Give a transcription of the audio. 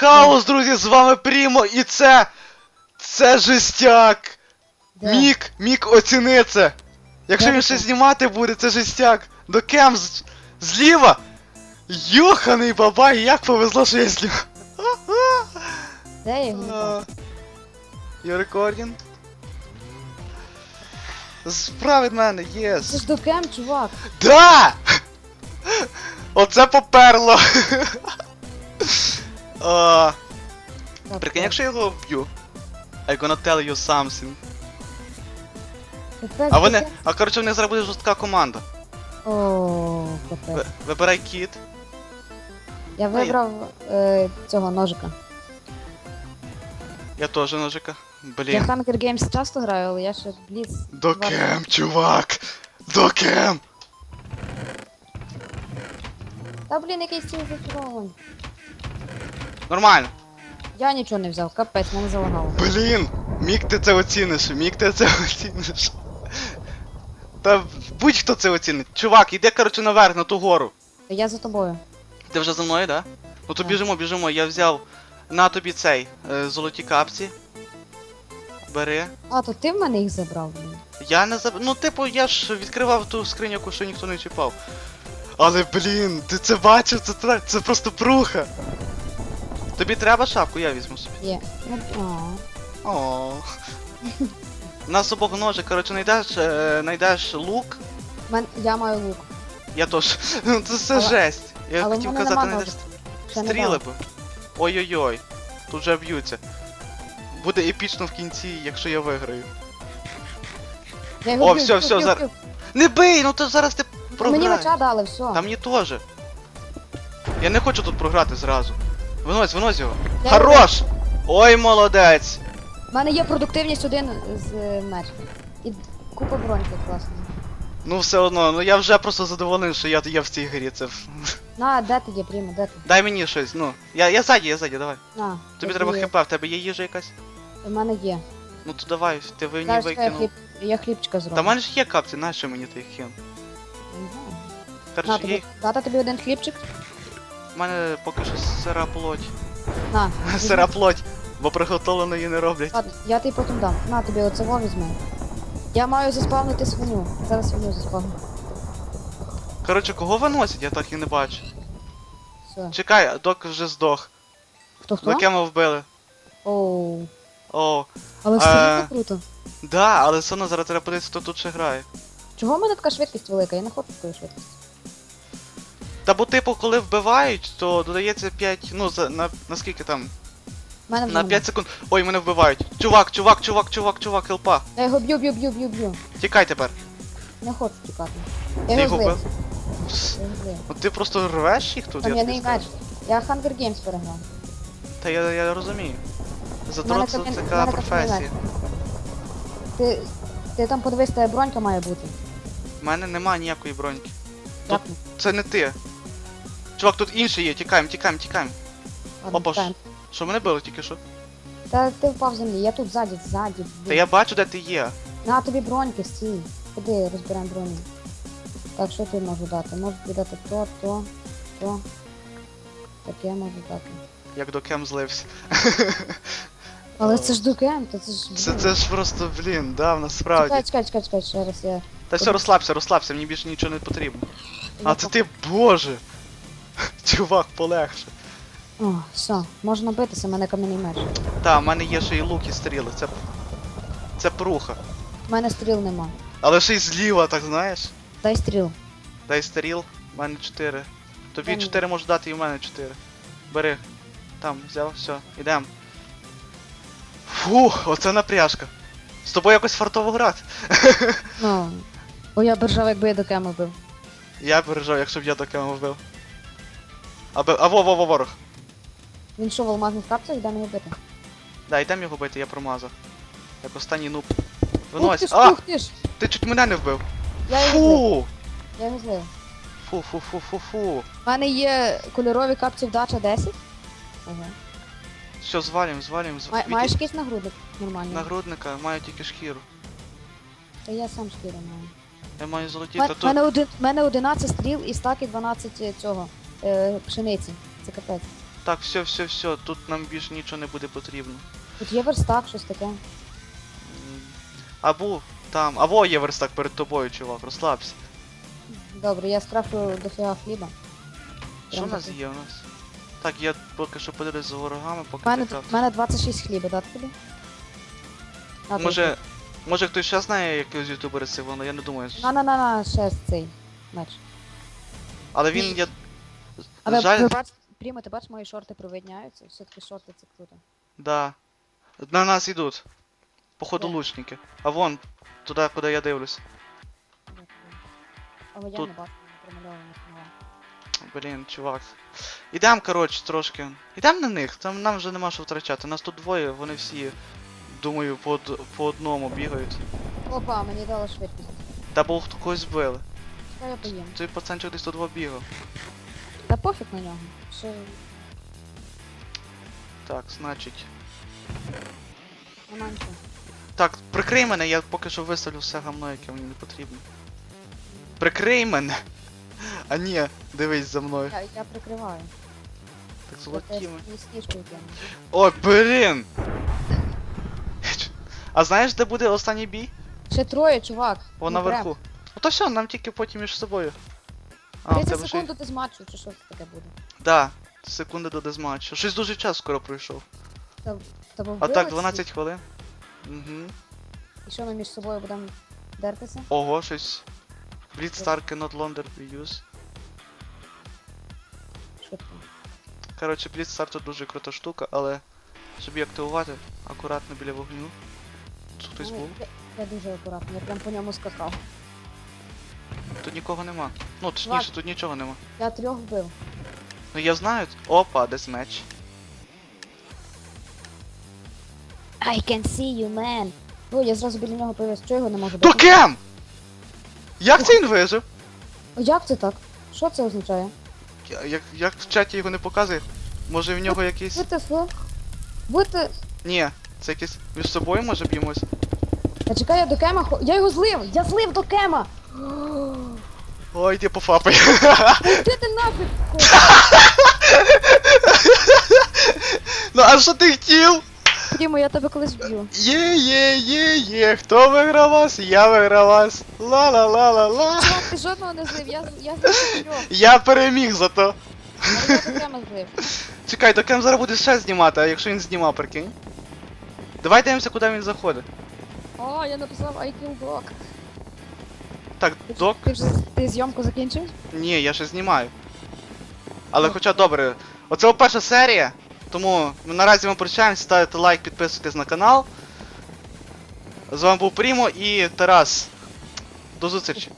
Хаос, друзі, з вами Прімо, і це. Це жестяк. Де? Мік, Мік, оціни це. Якщо він це? ще знімати буде, це жестяк. До кем з... зліва. Йоханий бабай, як повезло, що я знімав. Де його не? You recording? Справа від мене, Це єс. ж докем, чувак. Да! Оце поперло. А, Так, Прикинь, якщо я його вб'ю. I gonna tell you something. Капець, А вони. капець. А коротше, в них зараз буде жорстка команда. О, капець. Ви- Вибирай кіт. Я вибрав е, цього ножика. Я теж ножика. Я Блін. Hunger Games часто граю, але я ще Бліц. Докем, чувак! Докем! Та блін, якийсь цей зачарований. Нормально. Я нічого не взяв, капець, мене залагало. Блін! Мік ти це оціниш, мік ти це оціниш. Та будь-хто це оцінить. Чувак, іди, коротше, наверх, на ту гору. Та Я за тобою. Ти вже за мною, да? Ну то Так. біжимо, біжимо. Я взяв на тобі цей е, золоті капці. Бери. А, то ти в мене їх забрав, блін. Я не заб... Ну, типу, я ж відкривав ту скриньку, що ніхто не чіпав. Але блін, ти це бачив, це, тра- це просто пруха. Тобі треба шапку, я візьму собі. Є. Ну, а. О. Нас обох ножик, коротше, знайдеш, е, знайдеш лук. Мен... Я маю лук. Я теж. Ну це все Але- жесть. Я але в хотів мене казати, нема знайдеш Ще не стріли би. Ой-ой-ой. Тут вже б'ються. Буде епічно в кінці, якщо я виграю. Я його О, б'ю, всьо, б'ю, всьо, б'ю, зар- б'ю. Не бий, ну то зараз ти Мені програєш. меча дали, все. Та мені теж. Я не хочу тут програти зразу. Винось, винось його. Я Хорош! Ой, молодець! У мене є продуктивність один з е, меч. І купа броньки класна. Ну все одно, ну я вже просто задоволений, що я є в цій грі. Це. На, де ти є, Прімо, де ти? Дай мені щось, ну. Я, я ззаді, я ззаді, давай. На. Тобі треба тобі- хп, в тебе є їжа якась? У мене є. Ну то давай, ти ви мені Зараз я, викинув. хліб... я хлібчика зроблю. Та в мене ж є капці, нащо мені ти їх кин? Не знаю. На, Короче, тобі... Дати тобі один хлібчик? В мене поки що сира плоть. На. Сира плоть, бо приготовленої не роблять. Ладно, я тобі потім дам. На, тобі оце во візьми. Я маю заспавнити свиню. Зараз свиню заспавню. Коротше, кого виносять, я так і не бачу. Все. Чекай, док вже здох. Хто хто? Докема вбили. Оу. О, Але Е. все рівно круто. да, але все одно зараз треба подивитися, хто тут ще грає. Чого в мене така швидкість велика? Я не хочу такої швидкості. Та бо типу, коли вбивають, то додається 5, ну за на, на скільки там? Мене На 5 секунд. Ой, мене вбивають. Чувак, чувак, чувак, чувак, чувак, хелпа. Я його б'ю, б'ю, б'ю, б'ю, б'ю. Тікай тепер. Не хочу тікати. Ти Я його його вбив? Я його злив. Ну ти просто рвеш їх тут, я тобі Кам'яний скажу. меч. Я Hunger Games переграв. Та я, я розумію. Задрот це в така мене професія. Ти, ти там подивись, тебе бронька має бути. У мене нема ніякої броньки. Як? Це не ти. Чувак, тут інший є, тікаємо, тікаємо, тікаємо. Опа. Що мене били тільки що? Та ти впав з землі, я тут ззаді, ззаді. Та я бачу, де ти є. На тобі броньки, стій. Ходи, розберемо броню. Так, що ти можу дати? Можу тобі дати то, то, то. Таке можу дати. Як до кем злився. Але це ж дукем, то це ж. Це, блін. це ж просто, блін, да, насправді. Чекай, чекай, чекай, чекай, ще раз я. Та все, розслабся, розслабся, мені більше нічого не потрібно. я А це ти, боже! Чувак, полегше. О, все, можна битися, в мене кам'яний меч. Та, в мене є ще і лук і стріли, це. Це пруха. У мене стріл нема. Але ще й зліва, так знаєш? Дай стріл. Дай стріл, в мене 4. Тобі Дай мені. 4 можу дати і в мене 4. Бери. Там, взяв, все, ідем. Фух, оце напряжка. З тобою якось фартово грати. Ну. Бо я бержав, якби я дукем бив. Я пережав, якщо б я таке вбив. Аби. А во, во, во, ворог. Він що в алмазних капцях, йдемо його бити. Да, йдем його бити, я промазав. Як останній нуб. Ух ти ж, А! ух ти ж! Ти чуть мене не вбив. Я його злив. Фу! Я його злив. Фу, фу, фу, фу, фу. У мене є кольорові капці вдача 10. Ага. Все, звалим, звалим, Май, звалим. маєш якийсь нагрудник? Нормально. Нагрудника, маю тільки шкіру. Та я сам шкіру маю. Я маю золоті У мене, мене, один, мене 11 стріл і стаки 12 цього. Е, пшениці. Це капець. Так, все, все, все, тут нам більше нічого не буде потрібно. Тут є верстак, щось таке. Або там, або є верстак перед тобою, чувак, розслабся. Добре, я скрафчу дофіга хліба. Що в нас є у нас? Так, я поки що подивлюсь за ворогами, У поки мене, ти у так. мене 26 хліба, дати тобі? На, Може, може хтось ще знає якийсь ютубер з воно, я не думаю. На, на, на, на, ще цей меч. Але він, я... А ви, Жаль, ви бач, Прімо, ти бачиш, мої шорти провидняються? Все-таки шорти це круто. да. На нас йдуть. Походу Де? лучники. А вон, туди, куди я дивлюсь. Але я Тут. не бачу, не промальованих мала. Блін, чувак. Ідем, коротше, трошки. Ідем на них, там нам вже нема що втрачати. Нас тут двоє, вони всі, думаю, по, од- по одному бігають. Опа, мені дало швидкість. Та бо когось били. Чекай, я поїм. Той пацанчик десь тут два бігав. Та пофіг на нього. Що Так, значить. нема нічого. Так, прикрий мене, я поки що виставлю все гамно, яке мені не потрібно. Прикрий мене! А ні, дивись за мною. Я, я прикриваю. Так золоті ми. кину. О, блін! А знаєш, де буде останній бій? Ще троє, чувак. О, Ну, наверху. Ну то все, нам тільки потім між собою. А, 30 тебе ще й- секунд ти змачу, чи що таке буде? Да, секунди до дезматчу. Щось дуже час скоро пройшов. Тебе А вбили так, всі? 12 хвилин. Угу. І що ми між собою будемо дертися? Ого, щось. Blitz Star cannot longer be used. Швидко. Коротше, Blitz Star тут дуже крута штука, але щоб її активувати, акуратно біля вогню. Тут хтось Ну, був? Я, я дуже акуратно, я прям по ньому скакав. Тут нікого нема. Ну, точніше, тут нічого нема. Я трьох вбив. Ну я знаю. Опа, десь меч. I can see you, man. О, я зразу біля нього появився. Чого його не можу бити? Токем! Як це він вижив? О, Як це так? Що це означає? Я- Як, як в чаті його не показує? Може в нього якийсь. WTF? Будьте... Ні, це якийсь між собою може б'ємось. Та чекай, я до кема хо... Я його злив! Я злив до кема! Ой, йди пофапай. Де ти нафіг? ну а що ти хотів? Прімо, я тебе колись вб'ю. Є, є, є, є. Хто виграв вас? Я виграв вас. Ла-ла-ла-ла-ла. Чувак, ти жодного не злив, я, я злив трьох. Я переміг зато. Але я до злив. Чекай, до кем зараз буде ще знімати, а якщо він знімав, прикинь. Давай дивимося, куди він заходить. О, я написав I kill dog. Так, док. ти вже ти зйомку закінчив? Ні, я ще знімаю. Але хоча добре. Оце перша серія. Тому ми наразі ми прощаємося, ставите лайк, підписуйтесь на канал. З вами був Прімо і Тарас. До зустрічі.